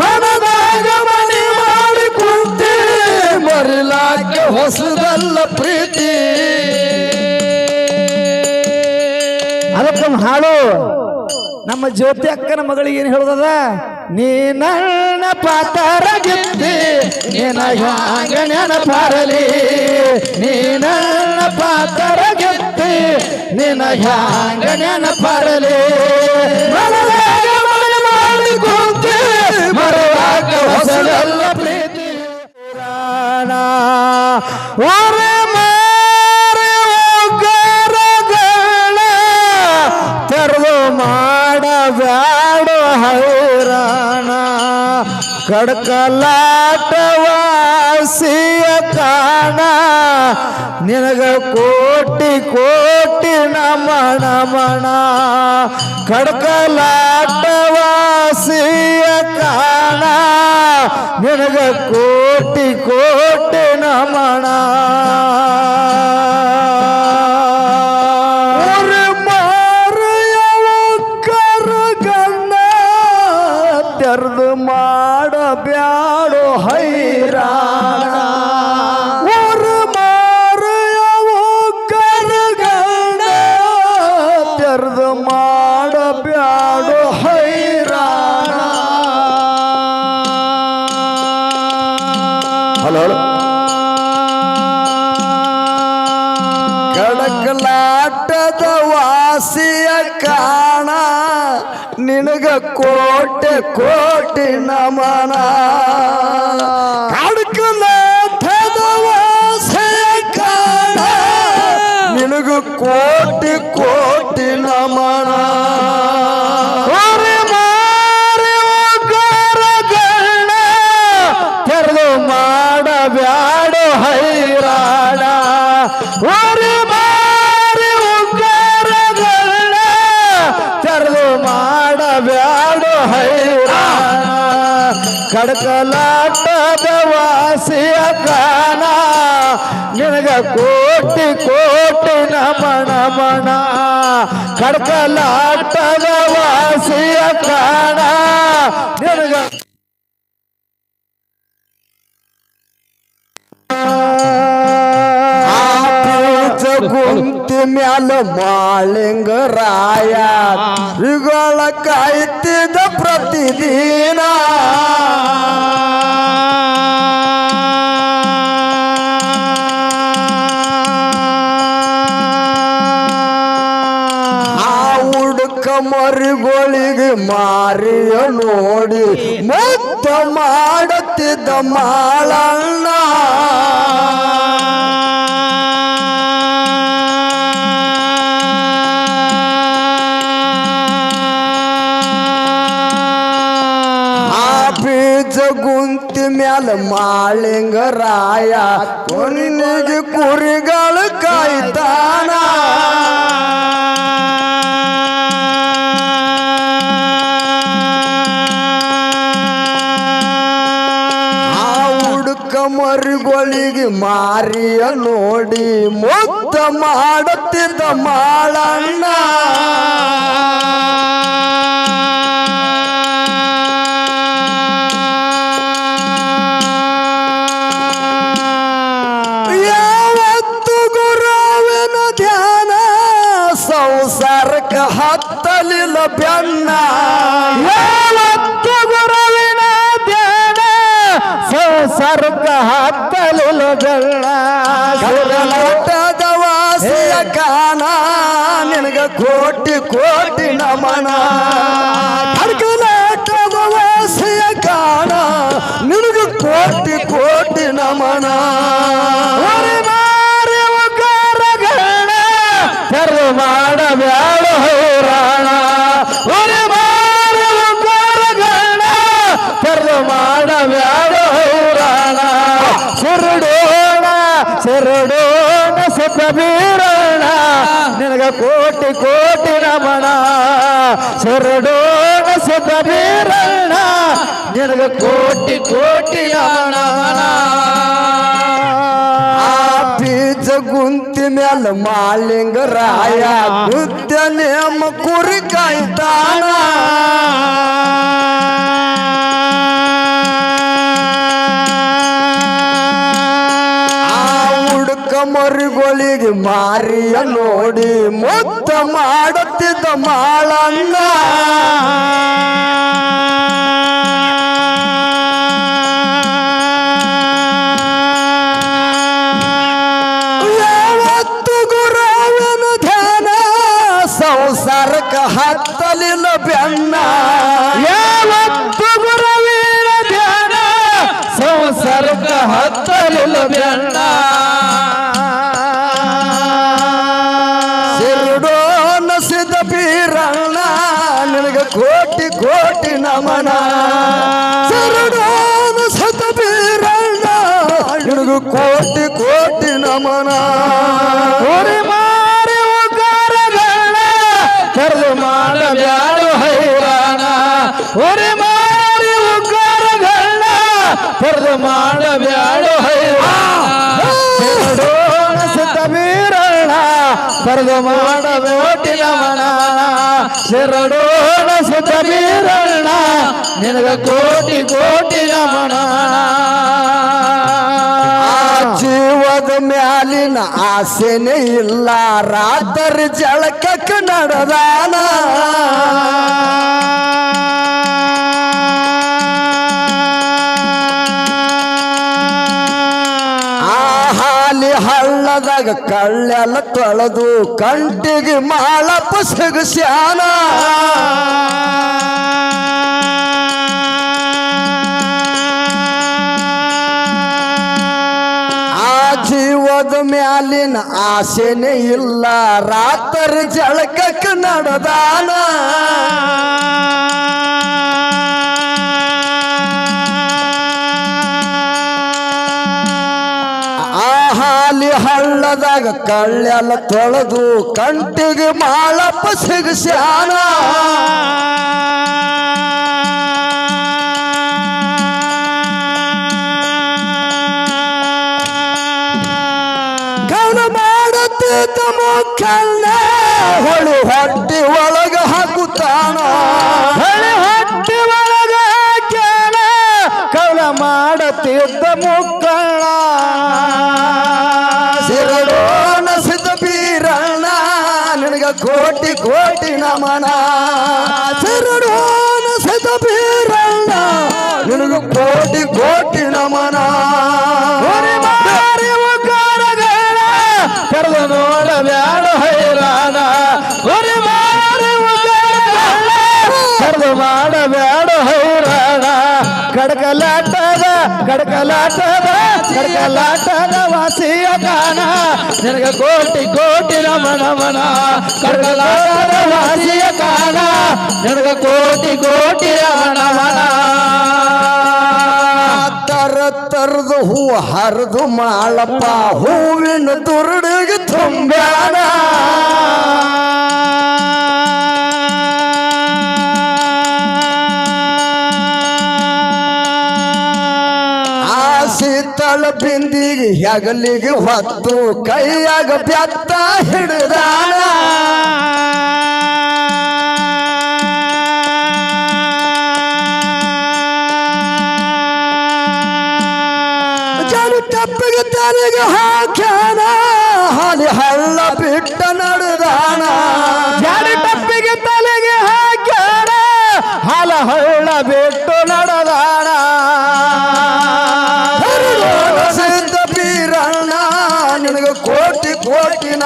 ಮನದಾಗ ಮನೆ ಮಾಡಿ ಕುಂತಿ, ಮರಿಲಾಕೆ ಹೊಸದಲ್ಲ ಪ್ರೀತಿ. ಅದಕ್ಕೊಂದು ಹಾಡು ನಮ್ಮ ಜ್ಯೋತಿ ಅಕ್ಕನ ಮಗಳಿಗೆ ಏನು ಹೇಳೋದದ? ನೀ ನನ್ನ ಪಾತರ ಗೆದ್ದಿ ನಿನ ಹ್ಯಾಂಗ ನೆನಪಾರಲಿ. ನೀ ನನ್ನ ಪಾತರ ಗೆದ್ದಿ ನಿನ ಹ್ಯಾಂಗ ನೆನಪಾರಲಿ. Allah. ಕಡ್ಕಲಾಟವಾಸಿಯ ಕಾಣ ನಿನಗ ಕೋಟಿ ಕೋಟಿ ನಮಣ ಮಣ ಕಡ್ಕಲಾಟವಾಸಿಯ ಕಾಣ ನಿನಗ ಕೋಟಿ ಕೋಟಿ ನಮಣ ಊರು ಮಾಡಬ್ಯಾಡು ಹೈರಾಣ. ಕಡಕಲಾಟದ ಕಾಣ ನಿನಗ ಕೋಟೆ ಕೋಟಿ ನಮನ ಕಡಕಲಾಟದ ವಾಸಿಯ ಕಾಣ. ನಿನಗ ಕೋಟಿ ಕೋಟಿ ಕಡಕಲಾಟದ ವಾಸಿಯ ಕಾಣ ನಿನಗ ಕೋಟಿ ಕೋಟಿ ನಮಣ ಮಣ ಕಡಕಲಾಟದ ವಾಸಿಯ ಕಾಣ ನಿನಗ ಕುಂತಿ ಮ್ಯಾಲ ಮಾಳಿಂಗರಾಯ ಇಗಳ ಕಾಯ್ತಿದ ಪ್ರತಿದಿನ. ಮಾರಿಯ ನೋಡಿ ಮುತ್ತ ಮಾಡುತ್ತಿದ್ದ ಮಾಳಣ್ಣ. ಗುಂತಿ ಮ್ಯಾಲ ಮಾಳಿಂಗರಾಯ ಕೊನೆಗೆ ಕುರಿಗಳು ಕಾಯ್ತಾನ. ಹುಡುಕ ಮರಿಗಳಿಗೆ ಮಾರಿಯ ನೋಡಿ ಮುತ್ತ ಮಾಡುತ್ತಿದ್ದ ಮಾಳಣ್ಣ. ಯಾವತ್ತು ಧ್ಯಾನ? ಹತ್ತಲಿಲ್ಲ ಬೆನ್ನ. ಸಂಸಾರಕ್ಕ ಹತ್ತಲಿಲ್ಲ ಬೆನ್ನ ಸುರಲೋಟದ ವಾಸಿಯ ಕಾಣ ನಿನಗ ಕೋಟಿ ಕೋಟಿ ನಮನ ಕಡ್ಕಲಾಟದ ವಾಸಿಯ ಕಾಣ ನಿನಗ ಕೋಟಿ ಕೋಟಿ ನಮನ ಕೋಟಿ ರಮಣ ಸಿರುಡೋಣ ಸುತ್ತ ಬೀರಣ್ಣ. ನಿನಗ ಕೋಟಿ ಕೋಟಿ ರಮಣ ಬೀಜ ಗುಂತಿ ಮ್ಯಾಲ ಮಾಲಿಂಗರಾಯ ಬುದ್ಧ ನೇಮ ಕುರಿ ಕಾಯ್ತಾನ ಮರಿಗಳಿಗೆ ಮಾರಿಯ ನೋಡಿ ಮುದ್ದ ಮಾಡುತ್ತಿದ್ದ ಮಾಳಣ್ಣ. ಸಂಸಾರಕ್ಕ ಹತ್ತಲಿಲ್ಲ ಬೆನ್ನ. ಯಾವತ್ತು ಗುರುವಿನ ಧ್ಯಾನ? ಸಂಸರ್ಗ ಹತ್ತಲಿಲ್ಲ ಬೆಣ್ಣ ಕರೆದು ಮಾಡಬೇಟಿ ನಮನ ಶರಡೋಣ ಸುತ್ತ ಬೀರಣ್ಣ, ನಿನಗ ಕೋಟಿ ಕೋಟಿ ಆ ಜೀವದ ಮ್ಯಾಲಿನ ಆಸೆನೆ ಇಲ್ಲ, ರಾತ್ರಿ ಜಳಕಕ್ಕೆ ನಡೆದಾನ. ಹಳ್ಳದಾಗ ಕಳ್ಳೆಲ್ಲ ತೊಳೆದು ಕಂಟಿಗೆ ಮಾಳ ಸಿಗಸ್ಯಾನ ಆ ಜೀವದ ಮ್ಯಾಲಿನ ಆಸೆನೇ ಇಲ್ಲ ರಾತ್ರಿ ಜಳಕಕ್ಕೆ ನಡೆದಾನ. ಹಾಲಿ ಹಳ್ಳದಾಗ ಕಳ್ಳೆಲ್ಲ ತೊಳೆದು ಕಂಟಿಗೆ ಮಾಳಪ್ಪ ಸಿಗಸ್ಯಾನ ಮಾಡುತ್ತೆ ಮಾಡುತ್ತಿದ್ದ ಕಳ್ಳ ಹೊಳು ಹೊಟ್ಟಿ ಒಳಗ ಹಾಕುತ್ತಾನ. ಹೊಳು ಹೊಟ್ಟಿ ಒಳಗ ಹಾಕ್ಯಾನ ಕವಲ ಮಾಡುತ್ತೆ ಮುಕ್ಕಳ ಕೋಟಿ ನಮನ ಸಿರಡೋಣ ಸತ ಬೀರಣ್ಣ. ನಿನಗ ಕೋಟಿ ಕೋಟಿ ನಮನ ಕರೆದು ನೋಡಬ್ಯಾಡ ಕಡಕಲಾಟದ ಕಡಕಲಾಟದ ಕಡಕಲಾಟದ ವಾಸಿಯ ಕಾಣ ನಿನಗ ಕೋಟಿ ಕೋಟಿ ನಮನ ಮನ ಕಡಕಲಾಟದ ವಾಸಿಯ ಕಾಣ ನಿನಗ ಕೋಟಿ ಕೋಟಿ ರಮಣ ಮನ ತರ ತರದು ಹೂ ಹರಿದು ಮಾಳಪ್ಪ, ಹೂವಿನ ತುರುಡಿಗೆ ತುಂಬ್ಯಾನ. ಬಿಂದಿಗೆ ಹೆಗಲಿಗೆ ಹೊತ್ತು ಕೈಯಾಗ ಬೆತ್ತ ಹಿಡಿದಾನ. ತಪ್ಪಿಗೆ ತಲೆಗೆ ಹಾಕ್ಯಾನ. ಹಾಲಿ ಹಳ್ಳ ಬಿಟ್ಟ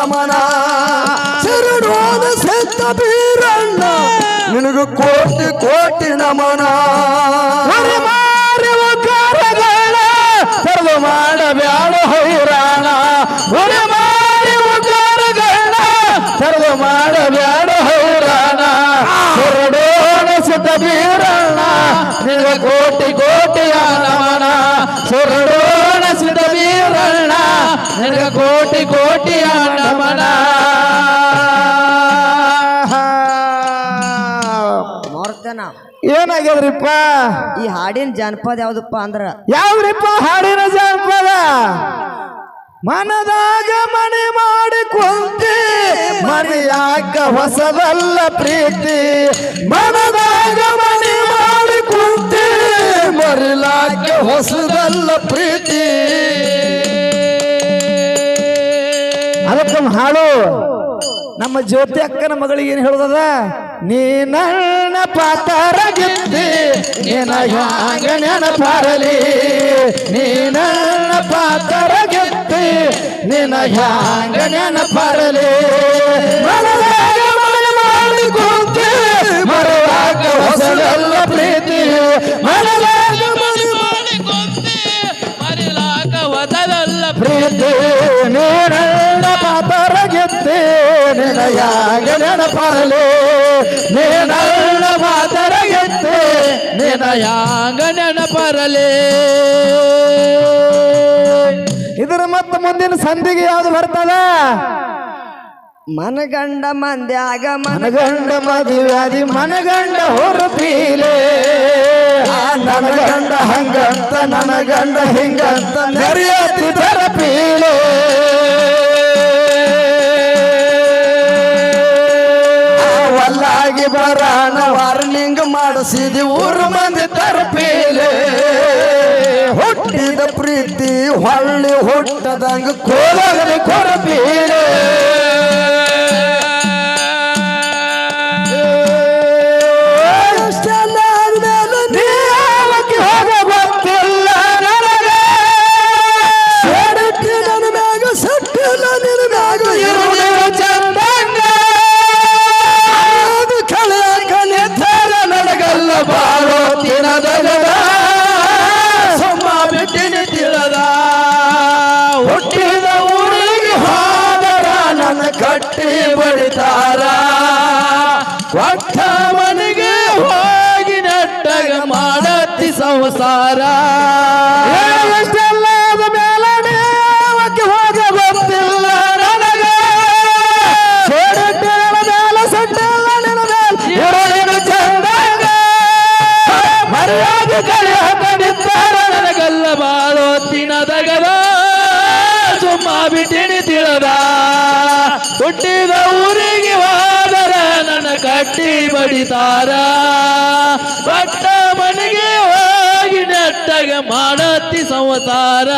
ಕೋಟಿ ನಮನ ಸತ್ತ ಬೀರಣ್ಣ. ನಿನಗೆ ಕೋಟಿ ಕೋಟಿ ನಮನ. ಉಗ್ಗಾರಗಳ ಕರೆದು ಮಾಡಬ್ಯಾಡ ಹೈರಾಣ. ಹೊರೆ ಮಾರಿ ಉಗ್ಗಾರಗಳ ಕರೆದು ಮಾಡಬ್ಯಾಡ ಹೈರಾಣ. ಹೊರಡೋಣ ಸುತ್ತ ಬೀರಣ್ಣ, ನಿನಗ ಕೋಟಿ ಕೋಟಿಯ ನಮನ. ಹೊರಡೋಣ ವೀರಣ್ಣ ನಿನಗ ಕೋಟಿ ಕೋಟಿಯ ನಮನ ನೋಡ್ತೇನ ಏನಾಗ್ಯದ್ರಿಪ್ಪ? ಈ ಹಾಡಿನ ಜಾನಪದ ಯಾವ್ದಪ್ಪ ಅಂದ್ರ? ಯಾವ್ರಿಪ್ಪ ಹಾಡಿನ ಜಾನಪದ? ಮನದಾಗ ಮನೆ ಮಾಡಿ ಕುಂತಿ ಮನೆಯಾಗ ಹೊಸದಲ್ಲ ಪ್ರೀತಿ. ಮನದಾಗ ಮರಿಲಾಕೆ ಹೊಸದಲ್ಲ ಪ್ರೀತಿ. ಅದಕ್ಕೊಂದು ಹಾಡು. ನಮ್ಮ ಜ್ಯೋತಿ ಅಕ್ಕನ ಮಗಳಿಗೆ ಏನು ಹೇಳೋದದ? ನೀ ನನ್ನ ಪಾತರ ಗೆದ್ದಿ ನಿನ ಹ್ಯಾಂಗ ನೆನಪಾರಲಿ. ನೀ ನನ್ನ ಪಾತರ ಗೆದ್ದಿ ನಿನ ಹ್ಯಾಂಗ ನೆನಪಾರಲಿ. ಮನದಾಗ ಹೊಸದಲ್ಲ ಪ್ರೀತಿ. ಮನದಾಗ ಹೊಸದಲ್ಲ ನನ್ನ ನೀರಣ್ಣ ನಯಾಗ ನೆನಯಾಗ ಪಾತರ ಗೆದ್ದೆ ನಿನಯಾಗ ನೆನಪಾರಲಿ. ಇದರ ಮತ್ತೆ ಮುಂದಿನ ಸಂಧಿಗೆ ಯಾವ್ದು ಬರ್ತದ? ಮನಗಂಡ ಮಂದ್ಯಾಗ ಮನ ಮನಗಂಡ ಮದುವೆ ಮನಗಂಡ ಹೊರಪೀಲೆ ನನ್ನ ಗಂಡ ಹಂಗಂತ ನನ್ನ ಗಂಡ ಹಿಂಗಂತ ನೆರೆಯತ್ತಿದರ ಪೀಲೆ ಒಲ್ಲಾಗಿ ಬರಾಣ ವಾರ್ನಿಂಗ್ ಮಾಡಿಸಿದಿ ಊರು ಮಂದಿ ತರಪೀಲೆ. ಹುಟ್ಟಿದ ಪ್ರೀತಿ ಹೊಳ್ಳಿ ಹುಟ್ಟದಂಗ ಕೋಲಗಲಿ ಕೊರಪೀಲೆ ಎಷ್ಟೆಲ್ಲದ ಮೇಲೆ ನನಗೆ? ಮರ್ಯಾದೆ ಬಾಳೋ ಸುಮ್ಮ ತಿಳದ. ಹುಟ್ಟಿದ ಊರಿಗೆ ಹೋದರ ನನ್ನ ಕಟ್ಟಿ ಬಡಿತಾರ. ಪಟ್ಟ ಮನೆಗೆ ಹೋಗಿ ಸಂವಸಾರ